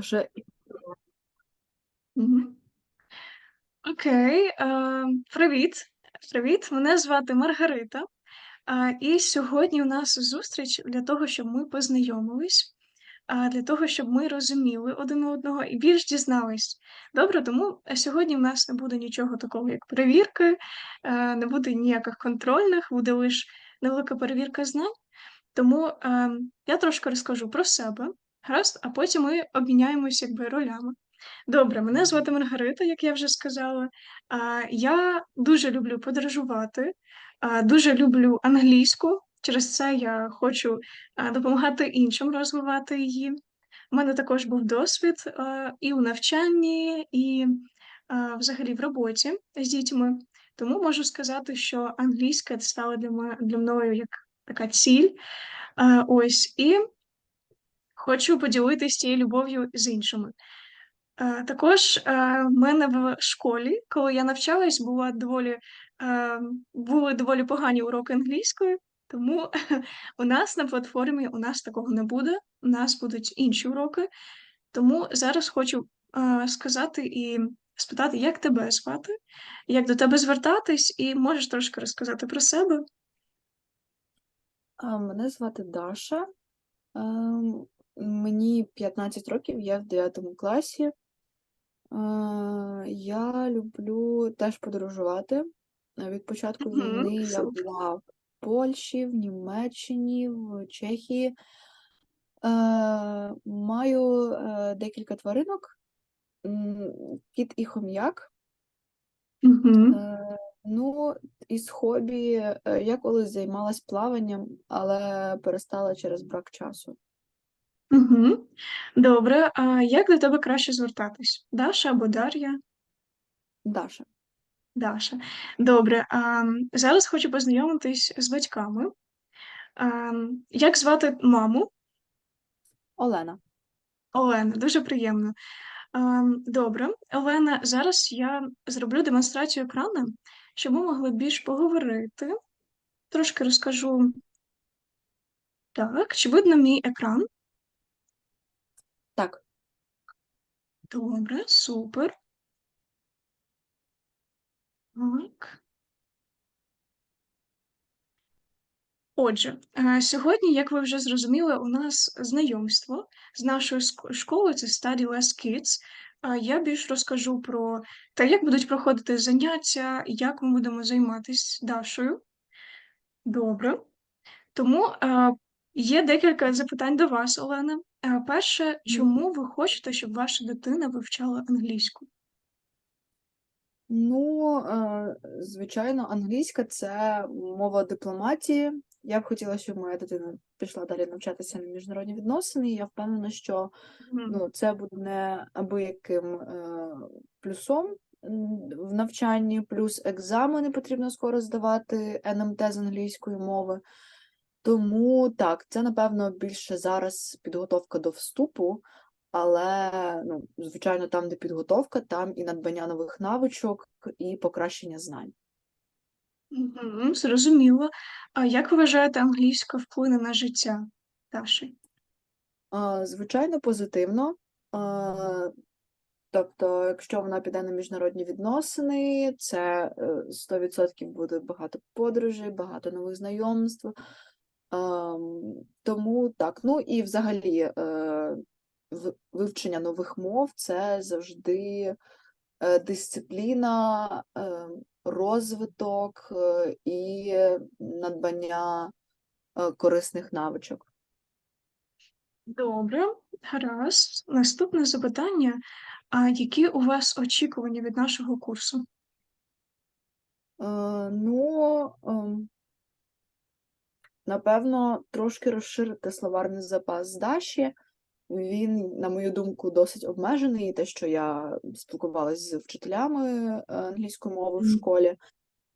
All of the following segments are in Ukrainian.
Ще Окей, е, привіт. Привіт, мене звати Маргарита. І сьогодні у нас зустріч для того, щоб ми познайомились, для того, щоб ми розуміли один одного і більш дізнались. Добре, тому е, сьогодні в нас не буде нічого такого, як перевірки, е, не буде ніяких контрольних, буде лише невелика перевірка знань. Тому е, я трошки розкажу про себе, гаразд, а потім ми обміняємось якби ролями. Добре, мене звати Маргарита, як я вже сказала. А, Я дуже люблю подорожувати, а, дуже люблю англійську. Через це я хочу а, допомагати іншим розвивати її. У мене також був досвід а, і у навчанні, і а, взагалі в роботі з дітьми. Тому можу сказати, що англійська стала для для мною як така ціль. А, Ось і хочу поділитися цією любов'ю з іншими. Е, Також е, в мене в школі, коли я навчалась, була доволі, е, були доволі погані уроки англійської, тому у нас на платформі у нас такого не буде. У нас будуть інші уроки. Тому зараз хочу сказати і спитати, як тебе звати, як до тебе звертатись, і можеш трошки розказати про себе. мене звати Даша. Мені 15 років, я в 9 класі. Я люблю теж подорожувати. Від початку війни я була в Польщі, в Німеччині, в Чехії. Маю декілька тваринок, кіт і хом'як. Ну, із хобі е, я колись займалась плаванням, але перестала через брак часу. Мгм. Добре, а як до тебе краще звертатись? Даша або Дар'я? Даша. Даша. Добре, а, зараз хочу познайомитись з батьками. А, як звати маму? Олена. Олена, дуже приємно. А, добре, Олена, зараз я зроблю демонстрацію екрану, щоб ми могли більш поговорити. Трошки розкажу. Так, чи видно мій екран? Так, Добре, супер. Так. Отже, е, сьогодні, як ви вже зрозуміли, у нас знайомство з нашою школою, це Study Less Kids. Я більш розкажу про те, як будуть проходити заняття, як ми будемо займатися Дашою. Добре. Тому е, є декілька запитань до вас, Олена. Е, Перше, чому ви хочете, щоб ваша дитина вивчала англійську? ну, е, звичайно, англійська це мова дипломатії. Я б хотіла, щоб моя дитина пішла далі навчатися на міжнародні відносини. і Я впевнена, що Мгм. ну, це буде абияким е, плюсом м, в навчанні, плюс екзамени потрібно скоро здавати НМТ з англійської мови. Тому так, це напевно більше зараз підготовка до вступу, але ну, звичайно, там, де підготовка, там і надбання нових навичок, і покращення знань. Мгм, Зрозуміло. А як ви вважаєте, англійська вплине на життя Даші? А, Звичайно, позитивно. А, Тобто, якщо вона піде на міжнародні відносини, це е, 100% буде багато подорожей, багато нових знайомств. Ем, Тому так. Ну і взагалі е, вивчення нових мов це завжди е, дисципліна, е, розвиток і надбання корисних навичок. Добре, гаразд. Наступне запитання. А які у вас очікування від нашого курсу? Ну, ем, напевно, трошки розширити словарний запас Даші. Він, на мою думку, досить обмежений. Те, що я спілкувалася з вчителями е, англійської мови в школі.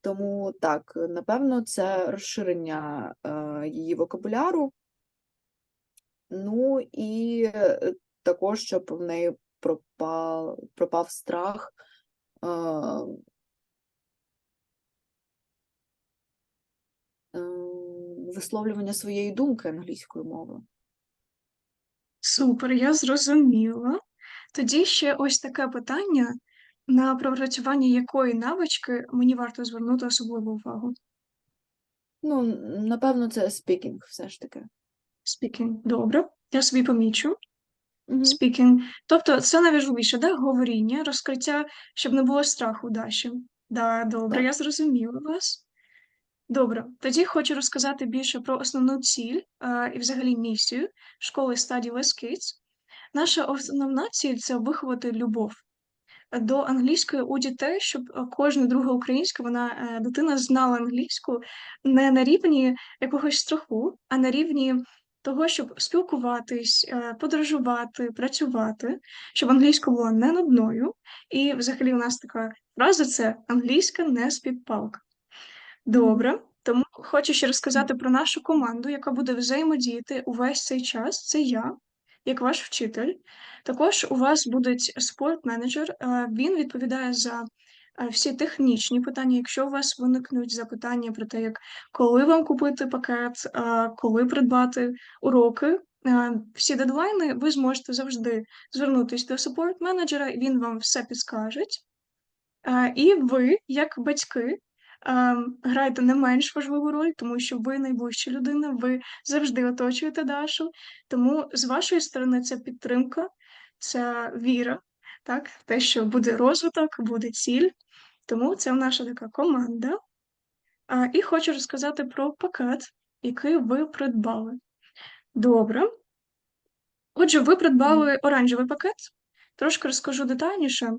Тому так, напевно, це розширення е, її вокабуляру. Ну і е, також, щоб в неї пропав, пропав страх е, е, висловлювання своєї думки англійською мовою. Супер, я зрозуміла. Тоді ще ось таке питання, на пропрацювання якої навички мені варто звернути особливу увагу? Ну, напевно, це speaking все ж таки. Speaking. Добре, я собі помічу. Мгм. Speaking. Тобто це найважливіше, да? Говоріння, розкриття, щоб не було страху Даші. Да, добре, Так. я зрозуміла вас. Добре, тоді хочу розказати більше про основну ціль е, і взагалі місію школи Study Kids. Наша основна ціль це виховати любов до англійської у дітей, щоб кожна друга українська вона е, дитина знала англійську не на рівні якогось страху, а на рівні того, щоб спілкуватись, е, подорожувати, працювати, щоб англійська була не нудною. І взагалі у нас така фраза це англійська не з-під палки. Добре, тому хочу ще розказати про нашу команду, яка буде взаємодіяти увесь цей час. Це я, як ваш вчитель. Також у вас буде спорт-менеджер. е, Він відповідає за е, всі технічні питання. Якщо у вас виникнуть запитання про те, як коли вам купити пакет, е, коли придбати уроки. Всі дедлайни ви зможете завжди звернутися до супорт-менеджера, він вам все підскаже. І ви, як батьки, граєте не менш важливу роль, тому що ви найближча людина, ви завжди оточуєте Дашу. Тому з вашої сторони це підтримка, це віра, так? Те, що буде розвиток, буде ціль. Тому це наша така команда. А, І хочу розказати про пакет, який ви придбали. Добре. Отже, ви придбали оранжевий пакет. Трошки розкажу детальніше.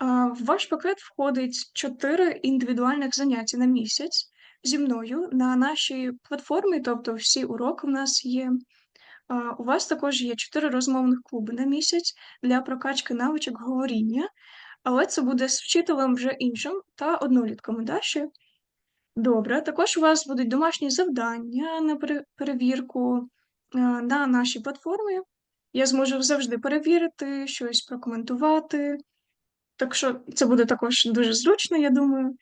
В ваш пакет входить 4 індивідуальних заняття на місяць зі мною на нашій платформі, тобто всі уроки в нас є. У вас також є 4 розмовних клуби на місяць для прокачки навичок говоріння, але це буде з вчителем вже іншим та однолітками Даші. Добре, також у вас будуть домашні завдання на перевірку на нашій платформі. Я зможу завжди перевірити, щось прокоментувати. Так що це буде також дуже зручно, я думаю.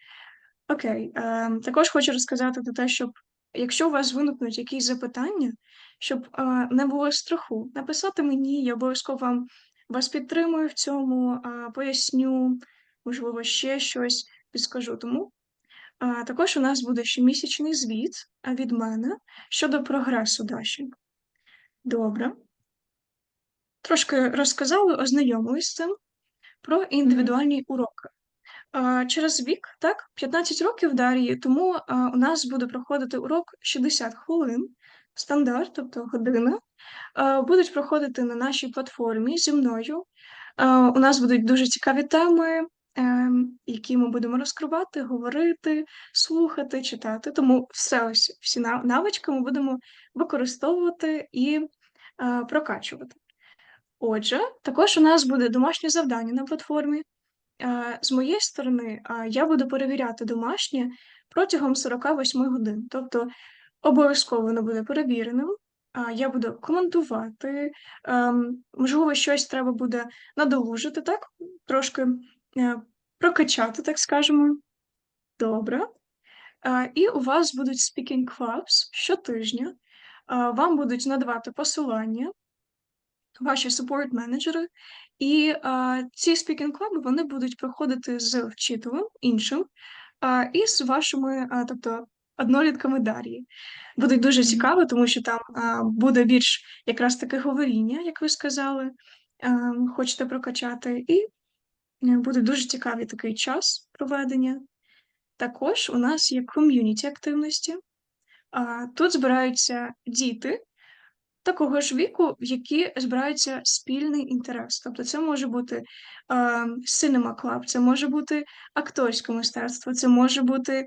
Окей, е, також хочу розказати про те, щоб якщо у вас виникнуть якісь запитання, щоб е, не було страху, написати мені, я обов'язково вам вас підтримую в цьому, е, поясню, можливо, ще щось підскажу. Тому е, також у нас буде щомісячний звіт від мене щодо прогресу Даші. Добре. Трошки розказали, ознайомились з цим про індивідуальні уроки. Через вік, так, 15 років Дар'ї, тому у нас буде проходити урок 60 хвилин, стандарт, тобто година. Будуть проходити на нашій платформі зі мною. У нас будуть дуже цікаві теми, ем, які ми будемо розкривати, говорити, слухати, читати. Тому все ось всі навички ми будемо використовувати і прокачувати. Отже, також у нас буде домашнє завдання на платформі. Е, З моєї сторони, е, я буду перевіряти домашнє протягом 48 годин. Тобто обов'язково воно буде перевіреним. Я буду коментувати, можливо, щось треба буде надолужити, так? Трошки е, прокачати, так скажемо. Добре. Е, І у вас будуть speaking clubs щотижня. Е, Вам будуть надавати посилання ваші супорт-менеджери, і а, ці speaking клуби вони будуть проходити з вчителем іншим а, і з вашими, а, тобто однолітками Дар'ї. Буде дуже цікаво, тому що там а, буде більш якраз таке говоріння, як ви сказали, а, хочете прокачати, і е, буде дуже цікавий такий час проведення. Також у нас є ком'юніті активності. Тут збираються діти, такого ж віку, які збираються спільний інтерес. Тобто це може бути е, cinema club, це може бути акторське мистецтво, це може бути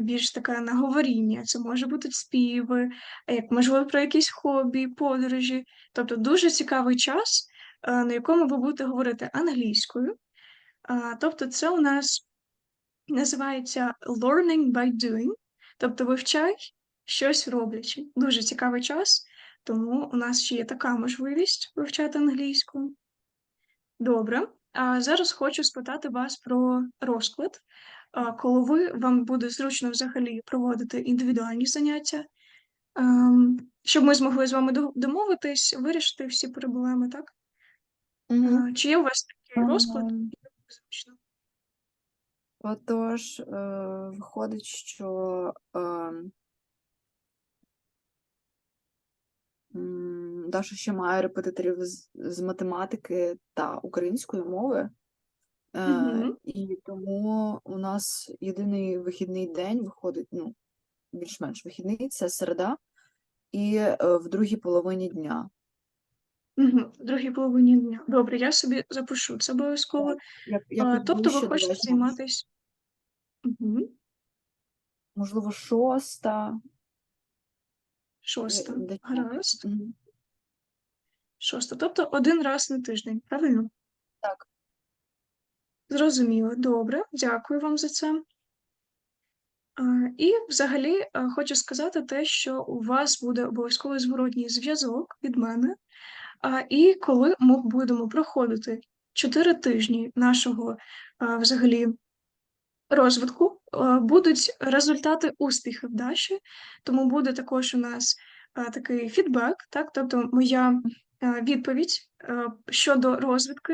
більш таке наговоріння, це може бути співи, як можливо про якісь хобі, подорожі. Тобто дуже цікавий час, е, на якому ви будете говорити англійською. Тобто, це у нас називається learning by doing, тобто вивчай щось роблячи. Дуже цікавий час, тому у нас ще є така можливість вивчати англійську. Добре. А зараз хочу спитати вас про розклад. Коли вам буде зручно взагалі проводити індивідуальні заняття, ем, щоб ми змогли з вами домовитись, вирішити всі проблеми, так? А, Чи є у вас такий розклад? Ем, Зручно. Отож, е, виходить, що ем, м, Даша ще має репетиторів з, з математики та української мови. Е, і тому у нас єдиний вихідний день виходить, ну, більш-менш вихідний, це середа, і е, в другій половині дня. Мгм. В другій половині дня. Добре, я собі запишу це обов'язково. Як, А, Тобто ви хочете займатися. Мгм. Можливо, шоста. Е, Шоста. десь так. Гаразд. Мгм. Шоста. Тобто один раз на тиждень, правильно? Так. Зрозуміло. Добре, дякую вам за це. І взагалі а, хочу сказати те, що у вас буде обов'язково зворотній зв'язок від мене. А, І коли ми будемо проходити 4 тижні нашого а, взагалі розвитку, будуть результати успіхів Даші, тому буде також у нас такий фідбек, так, тобто моя відповідь щодо розвитку,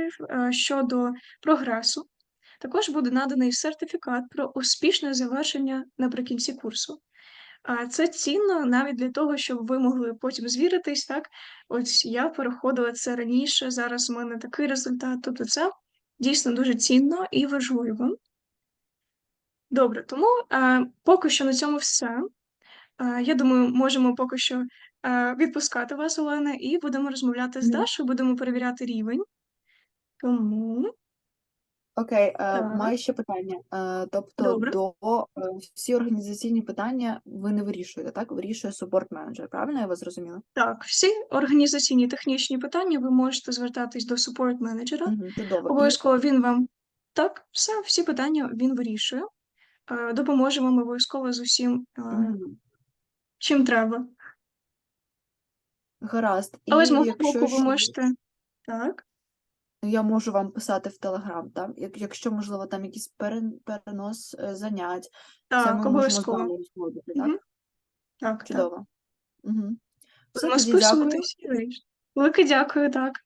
щодо прогресу. Також буде наданий сертифікат про успішне завершення наприкінці курсу. Це цінно навіть для того, щоб ви могли потім звіритись, так? Ось я переходила це раніше, зараз у мене такий результат. Тобто це дійсно дуже цінно і важливо. Добре, тому е, поки що на цьому все. Е, я думаю, можемо поки що е, відпускати вас, Олена, і будемо розмовляти з Мгм. Дашою, будемо перевіряти рівень. Тому Окей, е, Так. маю ще питання. Е, тобто Добре. до е, всі організаційні питання ви не вирішуєте, так? Вирішує супорт-менеджер, правильно я вас зрозуміла? так, всі організаційні технічні питання ви можете звертатись до support менеджера. Угу, чудово. І Обов'язково він вам так, все, всі питання він вирішує. Е, Допоможе вам обов'язково з усім, е, чим треба. гаразд. Але з мого боку, ви можете. Так, я можу вам писати в Телеграм, так? Як, якщо, можливо, там якийсь перен- перенос е, занять, так, ми обов'язково. так? Так, так. Чудово. Угу. Будемо списуватись і вирішити. Велике дякую, так.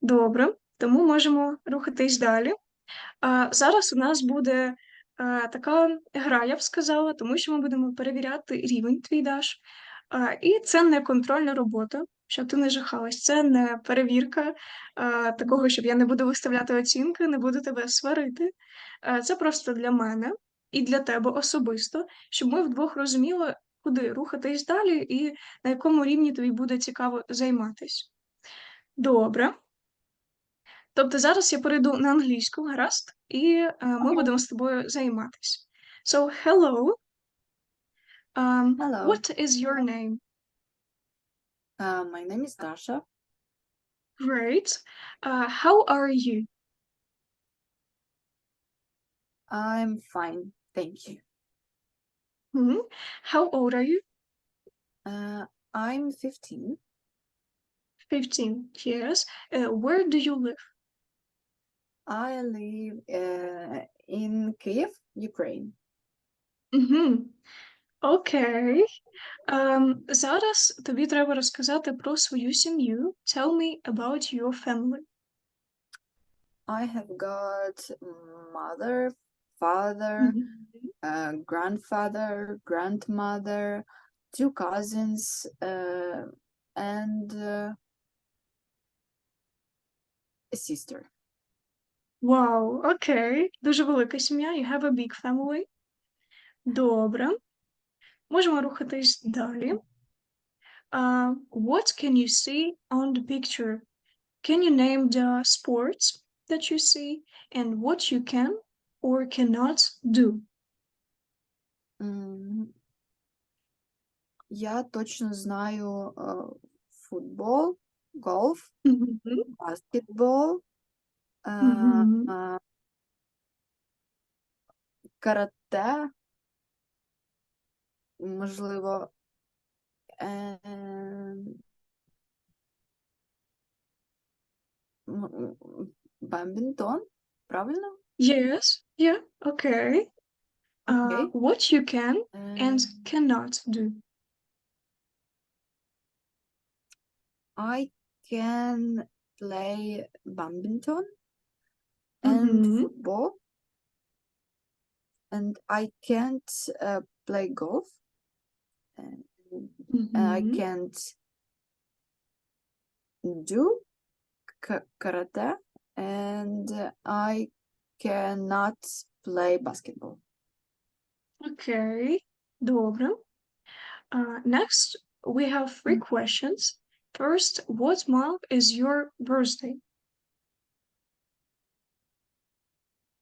Добре, тому можемо рухатись далі. А, зараз у нас буде така гра, я б сказала, тому що ми будемо перевіряти рівень твій даш. І це не контрольна робота, щоб ти не жахалась. Це не перевірка такого, щоб я не буду виставляти оцінки, не буду тебе сварити. Це просто для мене і для тебе особисто, щоб ми вдвох розуміли, куди рухатись далі і на якому рівні тобі буде цікаво займатись. Добре. Тобто зараз я перейду на англійську, гаразд, і е, ми Окей. будемо з тобою займатись. So, hello. Um, Hello. what is your name? Uh, my name is Dasha. Great. Uh, how are you? I'm fine, thank you. Mhm. How old are you? Uh, I'm 15. 15 years. Uh, where do you live? I live uh, in Kiev, Ukraine. Угу. Окей. Ем, зараз тобі треба розказати про свою сім'ю. Tell me about your family. I have got mother, father, Мгм. uh, grandfather, grandmother, two cousins, uh, and uh, a sister. Вау, окей. Дуже велика сім'я. You have a big family. Добре. Можемо рухатись далі. Uh, what can you see on the picture? Can you name the sports that you see and what you can or cannot do? М, Я точно знаю uh, футбол, гольф, Мгм. баскетбол, uh, Мгм. uh, карате, можливо, е, м- м- бадмінтон, правильно? Yes, yeah, okay. Uh, Окей. what you can and Е, cannot do. I can play badminton and Mhm. football. And I can't uh, play golf. And, and I Мгм. can't do ka- karate. And I cannot play basketball. Okay, добре. Uh, next, we have three Mm. questions. First, what month is your birthday?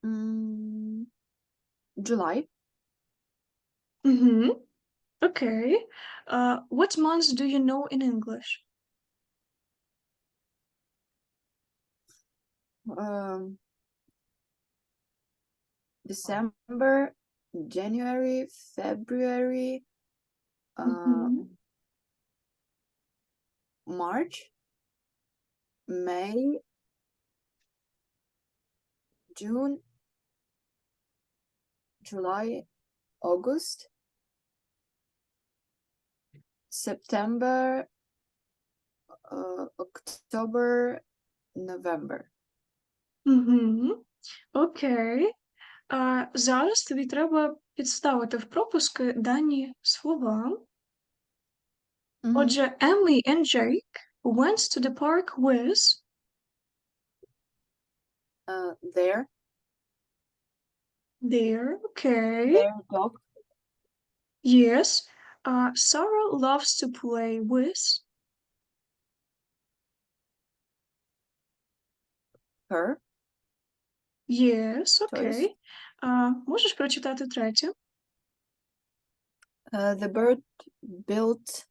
Mm, July. Mm-hmm. Okay. Uh, what months do you know in English? Um, December, January, February, uh, Mhm. March, May, June, July, August, September, uh, October, November. Угу. Окей. А зараз тобі треба підставити в пропуски дані слова. Мгм. Отже, Emily and Jake went to the park with Uh, their, their, okay. their dog, Yes. Uh, Sarah loves to play with her, Yes, Choice. окей. А, можеш прочитати третє? Uh, the bird built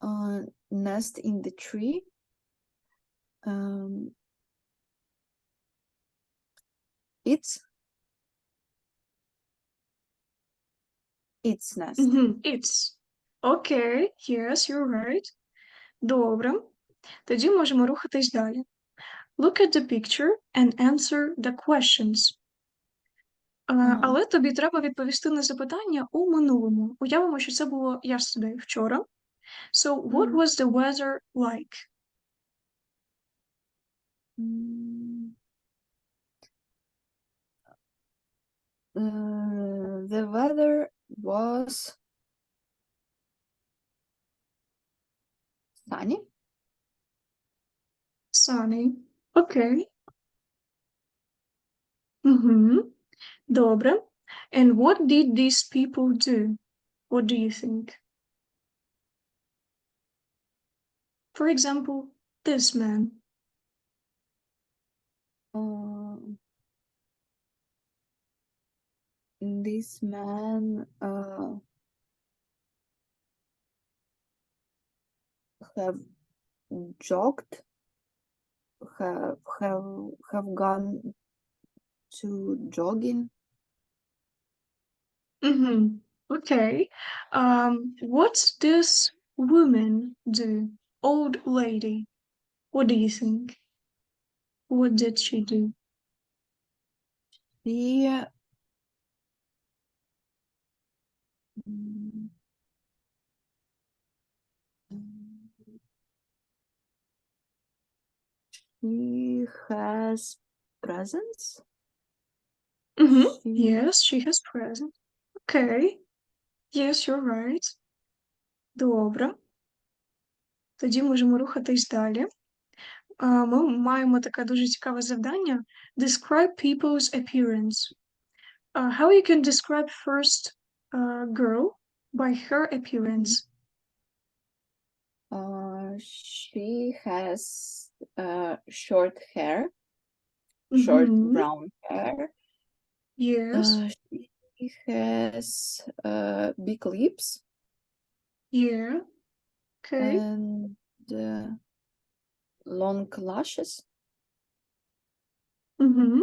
a nest in the tree. Um, it's its nest. Мгм, It's. Окей, yes, you're right. Добре. Тоді можемо рухатись далі. Look at the picture and answer the questions. А, Ага. Але тобі треба відповісти на запитання у минулому. Уявимо, що це було yesterday, вчора. So, what Мгм. was the weather like? Mm. Uh, the weather was sunny. Sunny. Окей. Угу. Добре. And what did these people do? What do you think? For example, this man. Uh, this man uh, have jogged, have have have gone to jogging. Mm-hmm. Okay. Um, what's this woman do? Old lady. What do you think? What did she do? She mm, mm, she has presents. Mm-hmm. She Yes, she has present. Okay. Yes, you're right. Добре. Тоді можемо рухатись далі. А, Ми маємо таке дуже цікаве завдання. Describe people's appearance. Uh, how you can describe first uh, girl by her appearance. uh, she has uh, short hair, short Mhm. brown hair. Yes, Uh, she has uh, big lips yeah. Okay. and uh, long lashes. Mhm.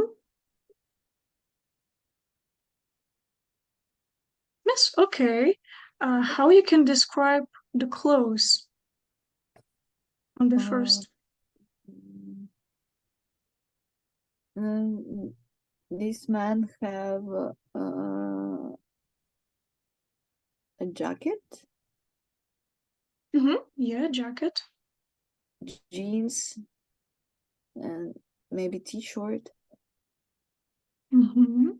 Yes, okay. Uh, how you can describe the clothes on the first. Mm, this man have uh, a jacket, Mm -hmm. Yeah, jacket. jeans, and maybe t-shirt. Mm -hmm.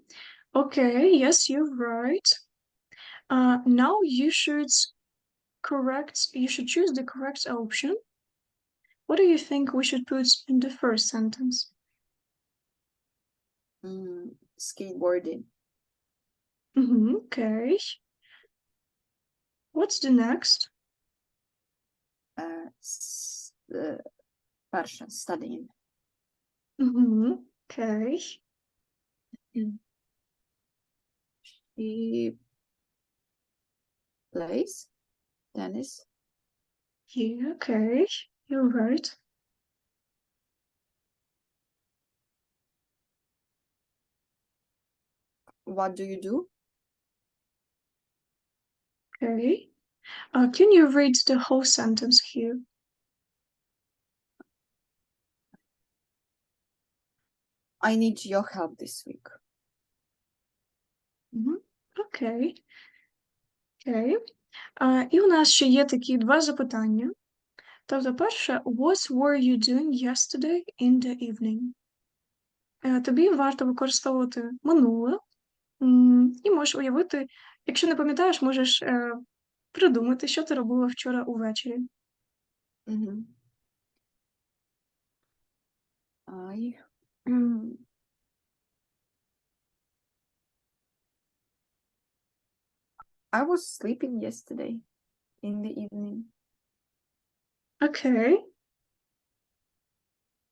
Okay, yes, you're right. Uh, now you should correct, you should choose the correct option. What do you think we should put in the first sentence? Mm, skateboarding. Mm -hmm, okay. What's the next? Uh, uh, Persian studying. Mm -hmm, okay place. Dennis? Yeah, okay, you're right. What do you do? Okay. Uh, can you read the whole sentence here? I need your help this week. Mm -hmm. Okay. Окей. А, і у нас ще є такі два запитання. Тобто, перше, what were you doing yesterday in the evening? Е, Тобі варто використовувати минуле, і можеш уявити, якщо не пам'ятаєш, можеш е, придумати, що ти робила вчора увечері. Мгм. I I was sleeping yesterday in the evening. Окей.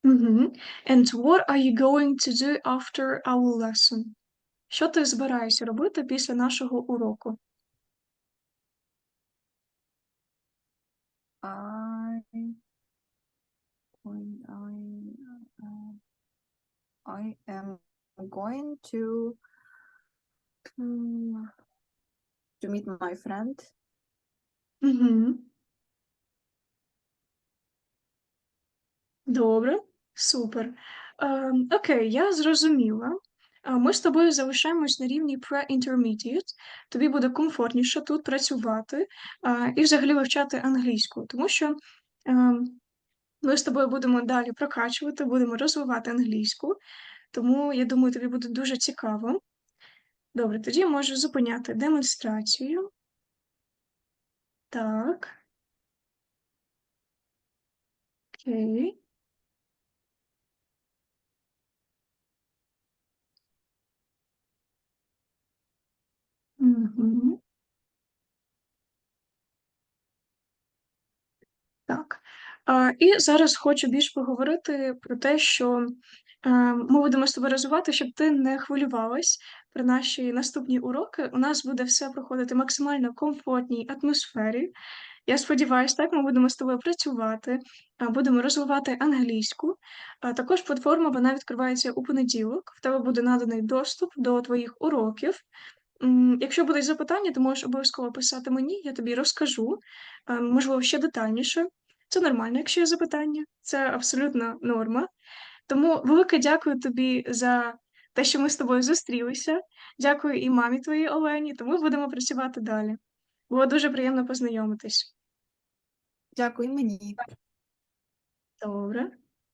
Мгм. And what are you going to do after our lesson? Що ти збираєшся робити після нашого уроку? I when I uh, I am going to mm, to meet my friend. Мгм. Добре, супер. Ем, окей, я зрозуміла. А, Ми з тобою залишаємось на рівні pre-intermediate. Тобі буде комфортніше тут працювати а, і взагалі вивчати англійську, тому що ем, ми з тобою будемо далі прокачувати, будемо розвивати англійську, тому я думаю, тобі буде дуже цікаво. Добре, тоді можу зупиняти демонстрацію. Так. Окей. Мгм. Так. А, і зараз хочу більш поговорити про те, що е, ми будемо з тобою розвивати, щоб ти не хвилювалась про наші наступні уроки. У нас буде все проходити максимально комфортній атмосфері. Я сподіваюся, так ми будемо з тобою працювати, будемо розвивати англійську. Також платформа вона відкривається у понеділок. В тебе буде наданий доступ до твоїх уроків. Якщо будуть запитання, ти можеш обов'язково писати мені, я тобі розкажу, можливо, ще детальніше. Це нормально, якщо є запитання, це абсолютно норма. Тому велике дякую тобі за те, що ми з тобою зустрілися. Дякую і мамі твоїй Олені, тому будемо працювати далі. Було дуже приємно познайомитись. Дякую мені. Добре.